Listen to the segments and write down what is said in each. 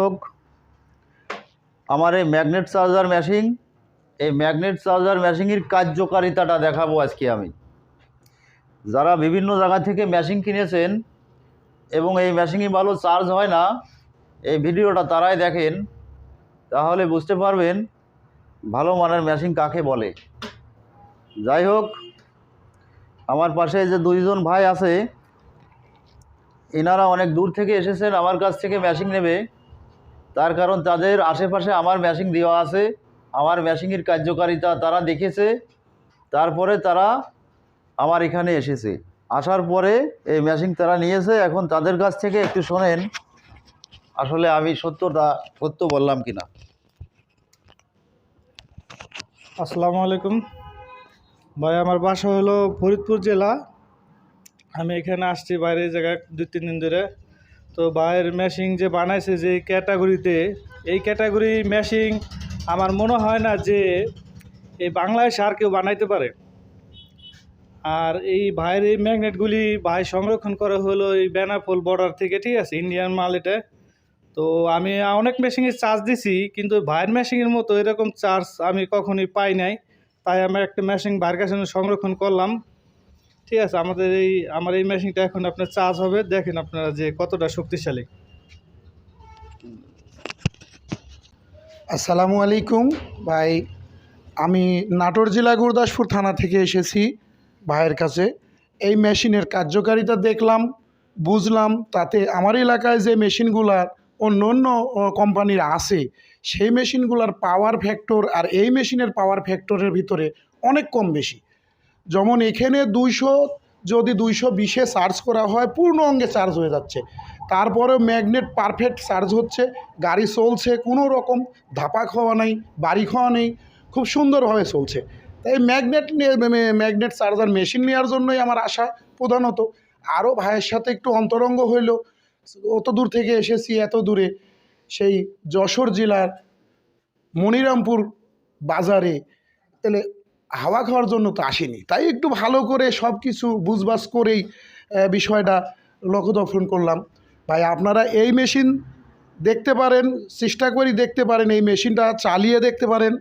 হোক, আমার এই ম্যাগনেট চার্জার মেশিন এই ম্যাগনেট চার্জার মেশিনের কার্যকারিতাটা দেখাবো আজকে আমি। যারা বিভিন্ন জায়গা থেকে মেশিন কিনেছেন এবং এই মেশিনই ভালো চার্জ হয় না, এই ভিডিওটা তারাই দেখেন, তাহলে বুঝতে পারবেন ভালো মানের মেশিন কাকে বলে। যাই হোক, আমার পাশে যে দুইজন ভাই আছে, এনারা অনেক দূর থেকে এসেছেন, আমার কাছ থেকে মেশিন নেবে। তার কারণ তাদের আশেপাশে আমার মেশিন দেওয়া আছে, আমার মেশিনের কার্যকারিতা তারা দেখেছে, তারপরে তারা আমার এখানে এসেছে। আসার পরে এই মেশিন তারা নিয়েছে, এখন তাদের কাছ থেকে একটু শোনেন, আসলে আমি সত্যটা, সত্য বললাম কিনা। আসসালামু আলাইকুম। ভাই, আমার বাসা হলো ফরিদপুর জেলা। আমি এখানে আসছি বাইরের জায়গায় দুই, তিন দিন ধরে। তো বাইরের মেশিন যে বানাইছে যে ক্যাটাগরিতে, এই ক্যাটাগরি মেশিন আমার মনে হয় না যে এই বাংলাদেশে আর কেউ বানাইতে পারে। আর এই ভাইয়ের এই ম্যাগনেটগুলি ভাই সংরক্ষণ করা হলো এই বেনাপোল বর্ডার থেকে, ঠিক আছে? ইন্ডিয়ান মাল এটা। তো আমি, অনেক মেশিনে চার্জ দিছি, কিন্তু ভাইয়ের মেশিনের মতো এরকম চার্জ আমি কখনই পাই নাই। তাই আমি একটা মেশিন ভাইয়ের কাছে সংরক্ষণ করলাম। ঠিক আছে, আমাদের এই, আমার এই মেশিনটা এখন আপনার চার্জ হবে, দেখেন আপনারা যে কতটা শক্তিশালী। আসসালামু আলাইকুম, ভাই, আমি নাটোর জেলা গুরদাসপুর থানা থেকে এসেছি ভাইয়ের কাছে। এই মেশিনের কার্যকারিতা দেখলাম, বুঝলাম, তাতে আমার এলাকায় যে মেশিনগুলার অন্য অন্য কোম্পানির আছে, সেই মেশিনগুলার পাওয়ার ফ্যাক্টর আর এই মেশিনের পাওয়ার ফ্যাক্টরের ভিতরে অনেক কম বেশি। যেমন এখানে দুইশো, যদি দুইশো বিশে চার্জ করা হয়, পূর্ণ অঙ্গে চার্জ হয়ে যাচ্ছে। তারপরেও ম্যাগনেট পারফেক্ট চার্জ হচ্ছে। গাড়ি চলছে, কোনো রকম ধাপা খাওয়া নেই বাড়ি খাওয়া নেই, খুব সুন্দরভাবে চলছে। তাই ম্যাগনেট নিয়ে ম্যাগনেট চার্জার মেশিন নেওয়ার জন্যই আমার আশা প্রধানত। আরও ভাইয়ের সাথে একটু অন্তরঙ্গ হইল। অত দূর থেকে এসেছি, এত দূরে। সেই যশোর জেলার মনিরামপুর বাজারে। তাহলে হাওয়া খাওয়ার জন্য তো আসেনি। তাই একটু ভালো করে সব কিছু বুঝবাস করেই বিষয়টা লক্ষ্য দর্শন করলাম। ভাই, আপনারা এই মেশিন দেখতে পারেন, চেষ্টা করি দেখতে পারেন, এই মেশিনটা চালিয়ে দেখতে পারেন।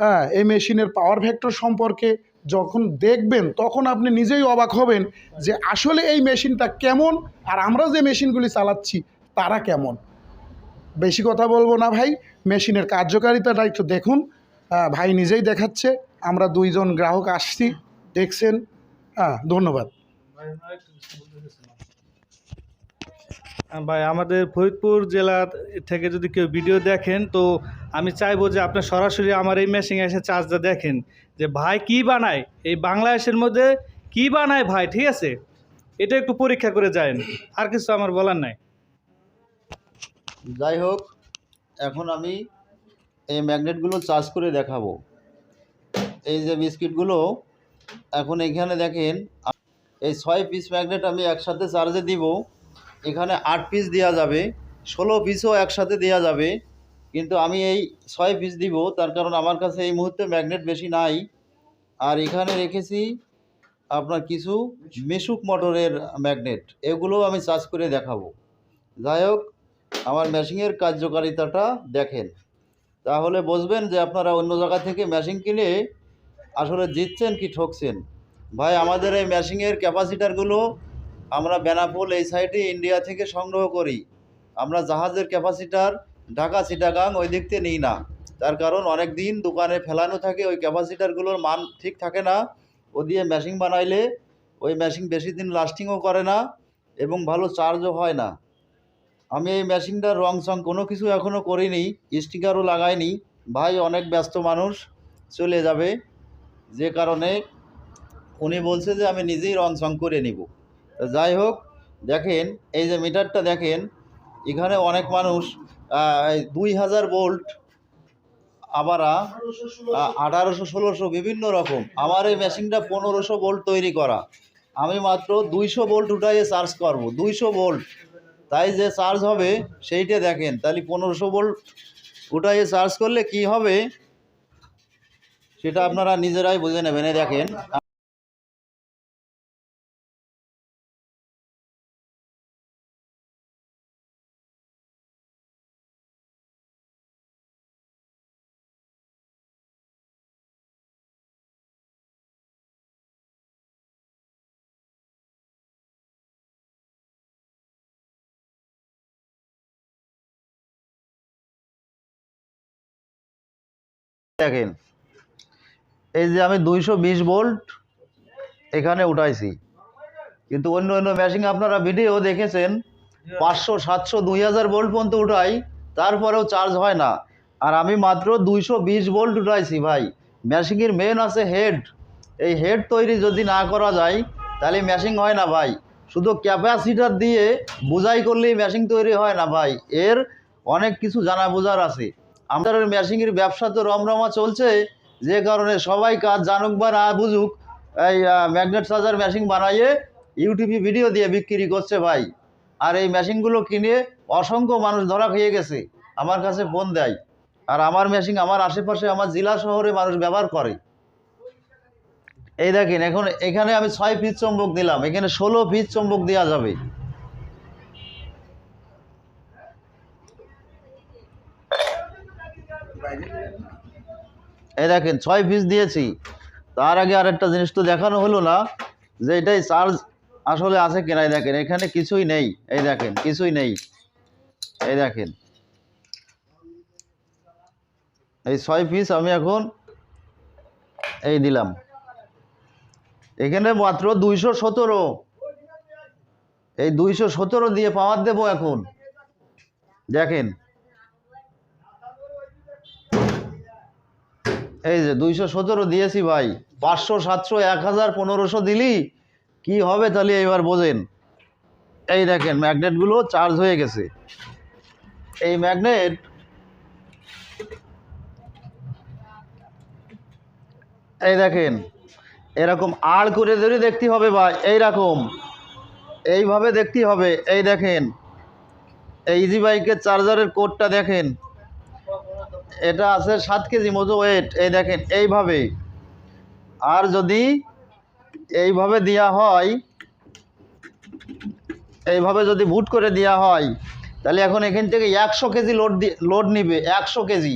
হ্যাঁ এই মেশিনের পাওয়ার ফ্যাক্টর সম্পর্কে যখন দেখবেন, তখন আপনি নিজেই অবাক হবেন যে আসলে এই মেশিনটা কেমন আর আমরা যে মেশিনগুলি চালাচ্ছি, তারা কেমন। বেশি কথা বলব না ভাই, মেশিনের কার্যকারিতাটা একটু দেখুন। ভাই নিজেই দেখাচ্ছে। আমরা দুইজন গ্রাহক আসছি দেখছেন? হ্যাঁ ধন্যবাদ। আহ, ভাই আমাদের ফরিদপুর জেলা থেকে যদি কেউ ভিডিও দেখেন তো আমি চাইব যে আপনার সরাসরি আমার এই মেশিনে এসে চার্জটা দেখেন যে ভাই কি বানায়? এই বাংলাদেশের মধ্যে কি বানায় ভাই ঠিক আছে? এটা একটু পরীক্ষা করে যায়েন আর কিছু আমার বলার নাই। যাই হোক এখন আমি এই ম্যাগনেটগুলো চার্জ করে দেখাবো। এই যে বিস্কিটগুলো, এখন এখানে দেখেন, এই ছয় পিস ম্যাগনেট আমি একসাথে চার্জে দিব, এখানে আট পিস দেওয়া যাবে, ষোলো পিসও একসাথে দেওয়া যাবে, কিন্তু আমি এই ছয় পিস দিব, তার কারণ আমার কাছে এই মুহূর্তে ম্যাগনেট বেশি নাই। আর এখানে রেখেছি আপনার কিছু মেশুক মোটরের ম্যাগনেট এগুলোও আমি চার্জ করে দেখাবো। যাই হোক, আমার মেশিনের কার্যকারিতাটা দেখেন। তাহলে বুঝবেন যে আপনারা অন্য জায়গা থেকে মেশিন কিনে আসলে জিতছেন কি ঠকছেন? ভাই, আমাদের এই মেশিনের ক্যাপাসিটারগুলো আমরা বেনাপোল এই সাইডে ইন্ডিয়া থেকে সংগ্রহ করি। আমরা জাহাজের ক্যাপাসিটার ঢাকা চিটাগাং ওই দিক থেকে নিই না। তার কারণ অনেক দিন দোকানে ফেলানো থাকে, ওই ক্যাপাসিটারগুলোর মান ঠিক থাকে না। ও দিয়ে মেশিন বানাইলে ওই মেশিন বেশি দিন লাস্টিংও করে না এবং ভালো চার্জও হয় না। আমি এই মেশিনটার রং সং কোনো কিছু এখনও করিনি, স্টিকারও লাগাইনি। ভাই, অনেক ব্যস্ত মানুষ চলে যাবে। যে কারণে উনি বলছে যে আমি নিজেই রং সং করে নিব। যাই হোক, দেখেন, এই যে মিটারটা দেখেন, এখানে অনেক মানুষ দুই হাজার ভোল্ট, আবার আঠারোশো ষোলোশো বিভিন্ন রকম। আমার এই মেশিনটা পনেরোশো ভোল্ট তৈরি করা। আমি মাত্র দুইশো ভোল্ট উঠাইয়ে চার্জ করব, দুইশো ভোল্ট। তাই যে চার্জ হবে, সেইটা দেখেন, তাহলে পনেরোশো ভোল্ট উঠাইয়ে চার্জ করলে কি হবে? সেটা আপনারা নিজেরাই বুঝে নেবেন দেখেন। দেখেন এই যে আমি দুইশো বিশ ভোল্ট এখানে উঠাইছি। কিন্তু অন্য অন্য মেশিন আপনারা ভিডিও দেখেছেন, পাঁচশো, সাতশো, দুই হাজার ভোল্ট পর্যন্ত উঠাই, তারপরেও চার্জ হয় না। আর আমি মাত্র দুইশো বিশ ভোল্ট উঠাইছি ভাই। মেশিনের মেন আছে হেড এই হেড তৈরি যদি না করা যায়, তাহলে মেশিন হয় না ভাই। শুধু ক্যাপাসিটার দিয়ে বোঝাই করলেই মেশিন তৈরি হয় না ভাই। এর অনেক কিছু জানা বোঝার আছে। আমাদের মেশিনের ব্যবসা তো রমরমা চলছে। যে কারণে সবাই কাজ জানুক বা না বুঝুক, এই ম্যাগনেট চার্জার মেশিন বানাইয়ে ইউটিউবে ভিডিও দিয়ে বিক্রি করছে ভাই। আর এই মেশিনগুলো কিনে অসংখ্য মানুষ ধরা খেয়ে গেছে। আমার কাছে ফোন দেয়। আর আমার মেশিন আমার আশেপাশে, আমার জেলা শহরে মানুষ ব্যবহার করে। এই দেখেন, এখন এখানে আমি ছয় পিস চম্বক দিলাম। এখানে ষোলো পিস চম্বক দেওয়া যাবে। এই দেখেন, ছয় পিস দিয়েছি। তার আগে আর একটা জিনিস তো দেখানো হলো না, যে এটাই চার্জ আসলে আছে কিনা, এই দেখেন, এখানে কিছুই নেই, এই দেখেন, কিছুই নেই, এই দেখেন। এই ছয় পিস আমি এখন এই দিলাম। এখানে মাত্র দুইশো সতেরো। এই দুইশো সতেরো দিয়ে পাওয়ার দেবো এখন। দেখেন এই যে দুইশো সতেরো দিয়েছি ভাই, পাঁচশো, সাতশো, এক হাজার, পনেরোশো দিলি, কি হবে তাহলে এবার বোঝেন। এই দেখেন, ম্যাগনেটগুলো চার্জ হয়ে গেছে। এই ম্যাগনেট এই দেখেন, এরকম আড় করে ধরে দেখতে হবে ভাই, এইরকম। এইভাবে দেখতে হবে, এই দেখেন। এই ইজি বাইকের চার্জারের কোডটা দেখেন। এটা আছে সাত কেজি মতো ওয়েট এই দেখেন এইভাবে আর যদি এইভাবে দেওয়া হয়, এইভাবে যদি ভুট করে দেওয়া হয়, তাহলে এখন এখান থেকে একশো কেজি লোড লোড নিবে, একশো কেজি।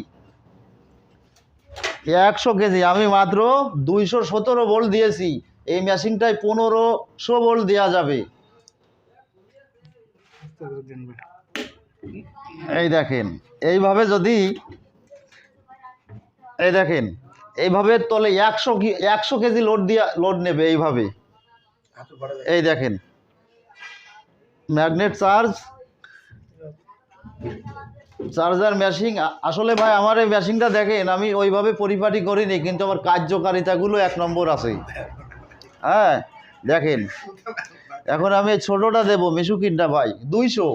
একশো কেজি, আমি মাত্র দুইশো সতেরো ভোল্ট দিয়েছি। এই মেশিনটায় পনেরোশো ভোল্ট দেওয়া যাবে। এই দেখেন, এইভাবে যদি এই দেখেন, এইভাবে তলে একশো একশো কেজি লোড দিয়া লোড নেবে এইভাবে। এই দেখেন ম্যাগনেট চার্জ চার্জার মেশিন আসলে ভাই আমার এই মেশিনটা দেখেন, আমি ওইভাবে পরিপাটি করিনি, কিন্তু আমার কার্যকারিতাগুলো এক নম্বর আছে। হ্যাঁ দেখেন, এখন আমি ছোটোটা দেবো, মিশুকিনটা ভাই, দুইশো।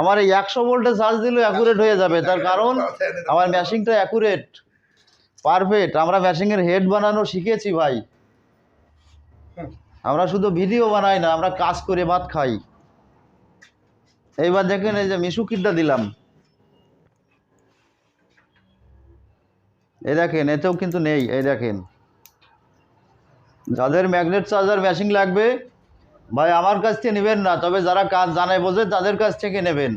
আমার এই একশো ভোল্টে চার্জ দিলেও অ্যাকুরেট হয়ে যাবে, তার কারণ আমার মেশিনটা অ্যাকুরেট পারফেক্ট আমরা মেশিনের হেড বানানো শিখেছি ভাই। আমরা শুধু ভিডিও বানাই না, আমরা কাজ করে ভাত খাই। এইবার দেখেন এই যে মিশু কিটটা দিলাম। এই দেখেন, এতেও কিন্তু নেই, এই দেখেন। যাদের ম্যাগনেট চার্জার মেশিন লাগবে, ভাই আমার কাছ থেকে নেবেন না, তবে যারা কাজ জানায় বোঝে তাদের কাছ থেকে নেবেন।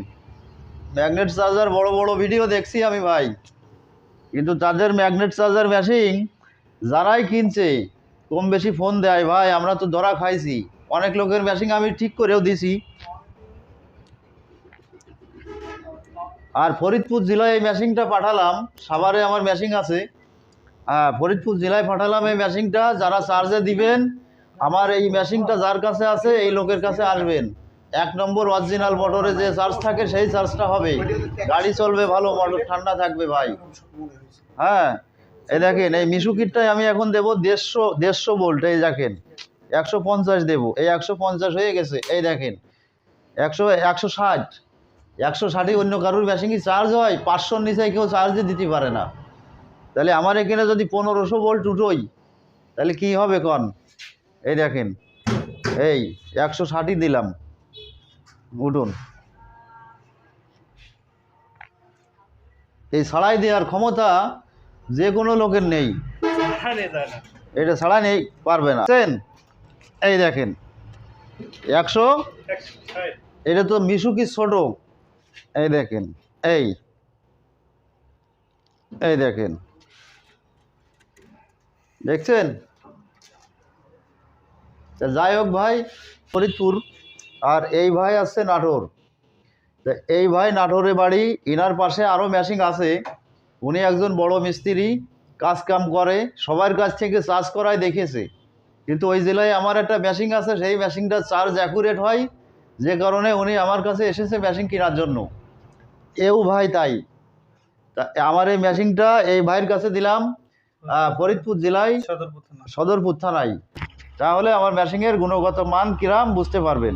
ম্যাগনেট চার্জার বড় বড় ভিডিও দেখছি আমি ভাই। কিন্তু তাদের ম্যাগনেট চার্জার মেশিন যারাই কিনছে, কম বেশি ফোন দেয়, ভাই, আমরা তো ধরা খাইছি। অনেক লোকের মেশিন আমি ঠিক করেও দিছি। আর ফরিদপুর জেলায় এই মেশিনটা পাঠালাম, সাভারে আমার মেশিন আছে। হ্যাঁ ফরিদপুর জেলায় পাঠালাম এই মেশিনটা যারা চার্জে দিবেন, আমার এই মেশিনটা যার কাছে আছে, এই লোকের কাছে আসবেন। এক নম্বর অরিজিনাল মোটরে যে চার্জ থাকে, সেই চার্জটা হবে। গাড়ি চলবে ভালো মোটর ঠান্ডা থাকবে ভাই। হ্যাঁ এই দেখেন, এই মিশু কিটটাই আমি এখন দেবো দেড়শো দেড়শো বোল্ট এই দেখেন। একশো পঞ্চাশ দেবো, এই একশো পঞ্চাশ হয়ে গেছে, এই দেখেন। একশো একশো ষাট, একশো ষাটে অন্য কারোর মেশিনই চার্জ হয়? পাঁচশোর নিচে কেউ চার্জে দিতে পারে না। তাহলে আমার এখানে যদি পনেরোশো বোল্ট উঠোই, তাহলে কি হবে কন? এই দেখেন, এই একশো ষাটই দিলাম। উঠুন। এই ছাড়াই দেওয়ার ক্ষমতা যে কোনো লোকের নেই। এটা ছাড়া নেই, পারবে না। এই দেখেন। একশো? এটা তো মিশুকি ছোট। এই দেখেন, এই। এই দেখেন। দেখছেন? যাই হোক ভাই, ফরিদপুর আর এই ভাই আসছে নাটোর। এই ভাই নাটোরে বাড়ি ইনার পাশে আরও মেশিন আছে। উনি একজন বড় মিস্ত্রি কাজ কাম করে সবার কাছ থেকে চার্জ করায় দেখেছে। কিন্তু ওই জেলায় আমার একটা মেশিন আছে সেই মেশিনটা চার্জ অ্যাকুরেট হয় যে কারণে উনি আমার কাছে এসেছে মেশিন কেনার জন্য। এও ভাই তাই। তা আমার এই মেশিনটা এই ভাইয়ের কাছে দিলাম ফরিদপুর জেলায় সদরপুর থানা সদরপুর থানায়। তাহলে আমার মেশিনের গুণগত মান কিরাম বুঝতে পারবেন।